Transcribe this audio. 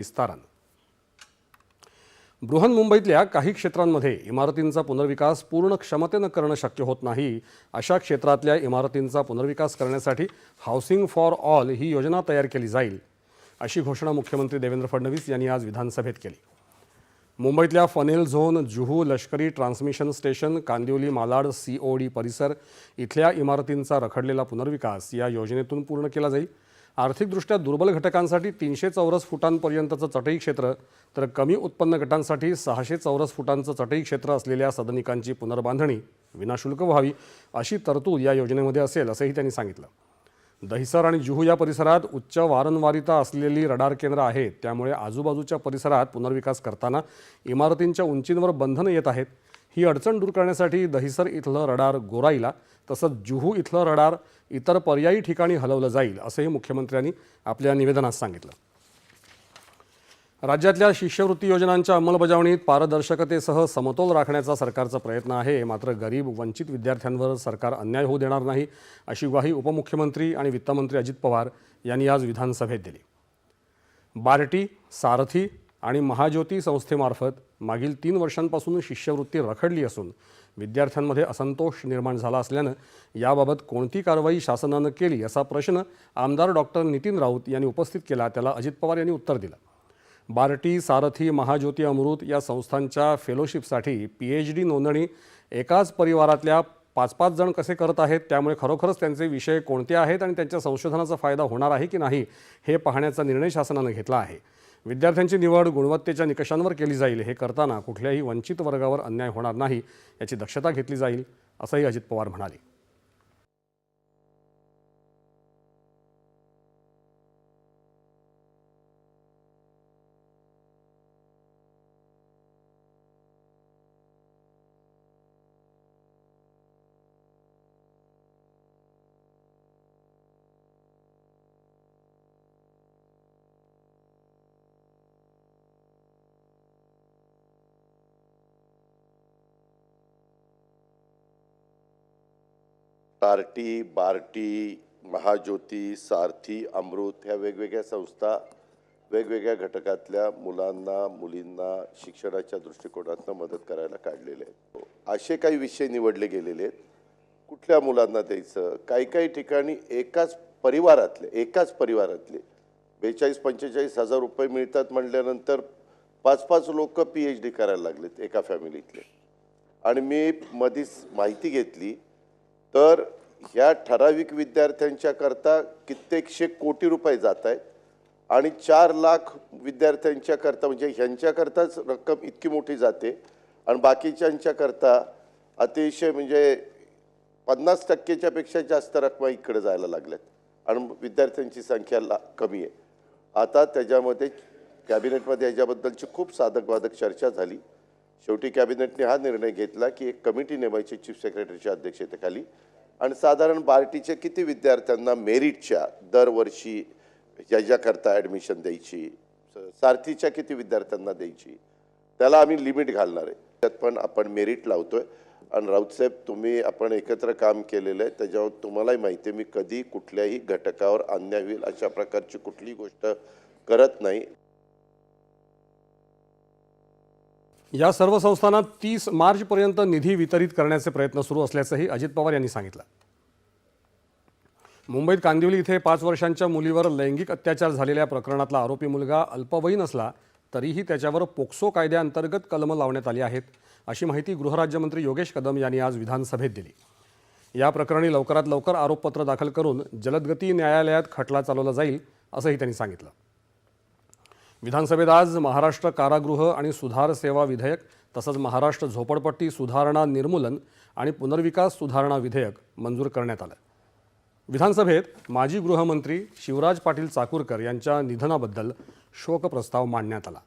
विस्तारानं. बृहन्मुंबईतल्या काही क्षेत्रांमध्ये इमारतींचा पुनर्विकास पूर्ण क्षमतेनं करणं शक्य होत नाही अशा क्षेत्रातल्या इमारतींचा पुनर्विकास करण्यासाठी हाऊसिंग फॉर ऑल ही योजना तयार केली जाईल अशी घोषणा मुख्यमंत्री देवेंद्र फडणवीस यांनी आज विधानसभेत केली. मुंबईतल्या फनेल झोन जुहू लष्करी transmission station Kandivali Malad COD परिसर इथल्या इमारतींचा रखडलेला पुनर्विकास या योजनेतून पूर्ण केला जाईल आर्थिकदृष्ट्या दुर्बल घटकांसाठी तीनशे चौरस फुटांपर्यंतचं चटई क्षेत्र तर कमी उत्पन्न गटांसाठी सहाशे चौरस फुटांचं चटई क्षेत्र असलेल्या सदनिकांची पुनर्बांधणी विनाशुल्क व्हावी अशी तरतूद या योजनेमध्ये असेल असंही त्यांनी सांगितलं. दहिसर आणि जुहू या परिसरात उच्च वारंवारिता असलेली रडार केंद्र आहेत त्यामुळे आजूबाजूच्या परिसरात पुनर्विकास करताना इमारतींच्या उंचींवर बंधनं येत आहेत. ही अडचण दूर करण्यासाठी दहिसर इथलं रडार गोराईला तसंच जुहू इथलं रडार इतर पर्यायी ठिकाणी हलवलं जाईल असंही मुख्यमंत्र्यांनी आपल्या निवेदनात सांगितलं. राज्यातल्या शिष्यवृत्ती योजनांच्या अंमलबजावणीत पारदर्शकतेसह समतोल राखण्याचा सरकारचा प्रयत्न आहे. मात्र गरीब वंचित विद्यार्थ्यांवर सरकार अन्याय होऊ देणार नाही अशी ग्वाही उपमुख्यमंत्री आणि वित्तमंत्री अजित पवार यांनी आज विधानसभेत दिली. बार्टी सारथी आणि महाज्योती संस्थेमार्फत मागील तीन वर्षांपासून शिष्यवृत्ती रखडली असून विद्यार्थ्यांमध्ये असंतोष निर्माण झाला असल्यानं याबाबत कोणती कारवाई शासनानं केली असा प्रश्न आमदार डॉक्टर नितीन राऊत यांनी उपस्थित केला त्याला अजित पवार यांनी उत्तर दिलं. बार्टी सारथी महाज्योती अमृत या संस्थांच्या फेलोशिपसाठी पी एच डी नोंदणी एकाच परिवारातल्या पाच पाच जण कसे करत आहेत त्यामुळे खरोखरच त्यांचे विषय कोणते आहेत आणि त्यांच्या संशोधनाचा फायदा होणार आहे की नाही हे पाहण्याचा निर्णय शासनानं घेतला आहे. विद्यार्थ्यांची निवड गुणवत्तेच्या निकषांवर केली जाईल हे करताना कुठल्याही वंचित वर्गावर अन्याय होणार नाही याची दक्षता घेतली जाईल असंही अजित पवार म्हणाले. टार्टी बार्टी महाज्योती सारथी अमृत ह्या वेगवेगळ्या संस्था वेगवेगळ्या घटकातल्या मुलांना मुलींना शिक्षणाच्या दृष्टिकोनातून मदत करायला काढलेले आहेत. असे काही विषय निवडले गेलेले आहेत. कुठल्या मुलांना द्यायचं? काही काही ठिकाणी एकाच परिवारातले एकाच परिवारातले बेचाळीस पंचेचाळीस हजार रुपये मिळतात म्हटल्यानंतर पाच पाच लोक पी एच डी करायला लागलेत एका फॅमिलीतले आणि मी मधीच माहिती घेतली तर ह्या ठराविक विद्यार्थ्यांच्या करता कित्येकशे कोटी रुपये जात आहेत आणि चार लाख विद्यार्थ्यांच्या करता म्हणजे ह्यांच्याकरताच रक्कम इतकी मोठी जाते. आणि बाकीच्यांच्या करता अतिशय म्हणजे पन्नास टक्केच्यापेक्षा जास्त रकमा इकडे जायला लागल्यात. आणि विद्यार्थ्यांची संख्या ला कमी आहे. आता त्याच्यामध्ये कॅबिनेटमध्ये ह्याच्याबद्दलची खूप साधकवादक चर्चा झाली. शेवटी कॅबिनेटने हा निर्णय घेतला की एक कमिटी नेमायची चीफ सेक्रेटरीच्या अध्यक्षतेखाली. आणि साधारण बार्टीच्या किती विद्यार्थ्यांना मेरिटच्या दरवर्षी याच्याकरता ॲडमिशन द्यायची सारथीच्या किती विद्यार्थ्यांना द्यायची त्याला आम्ही लिमिट घालणार आहे. त्यात पण आपण मेरिट लावतोय. आणि राऊतसाहेब तुम्ही आपण एकत्र काम केलेलं आहे त्याच्यावर तुम्हालाही माहिती आहे मी कधी कुठल्याही घटकावर अन्याय होईल अशा प्रकारची कुठलीही गोष्ट करत नाही. या सर्व संस्थांना तीस मार्चपर्यंत निधी वितरित करण्याचे प्रयत्न सुरू असल्याचंही अजित पवार यांनी सांगितलं. मुंबईत कांदिवली इथे पाच वर्षांच्या मुलीवर लैंगिक अत्याचार झालेल्या प्रकरणातला आरोपी मुलगा अल्पवयीन असला तरीही त्याच्यावर पोक्सो कायद्याअंतर्गत कलमं लावण्यात आली आहेत अशी माहिती गृहराज्यमंत्री योगेश कदम यांनी आज विधानसभेत दिली. या प्रकरणी लवकरात लवकर आरोपपत्र दाखल करून जलदगती न्यायालयात खटला चालवला जाईल असंही त्यांनी सांगितलं. विधानसभेत आज महाराष्ट्र कारागृह आणि सुधार सेवा विधेयक तसंच महाराष्ट्र झोपडपट्टी सुधारणा निर्मूलन आणि पुनर्विकास सुधारणा विधेयक मंजूर करण्यात आलं. विधानसभेत माजी गृहमंत्री शिवराज पाटील चाकूरकर यांच्या निधनाबद्दल शोकप्रस्ताव मांडण्यात आला.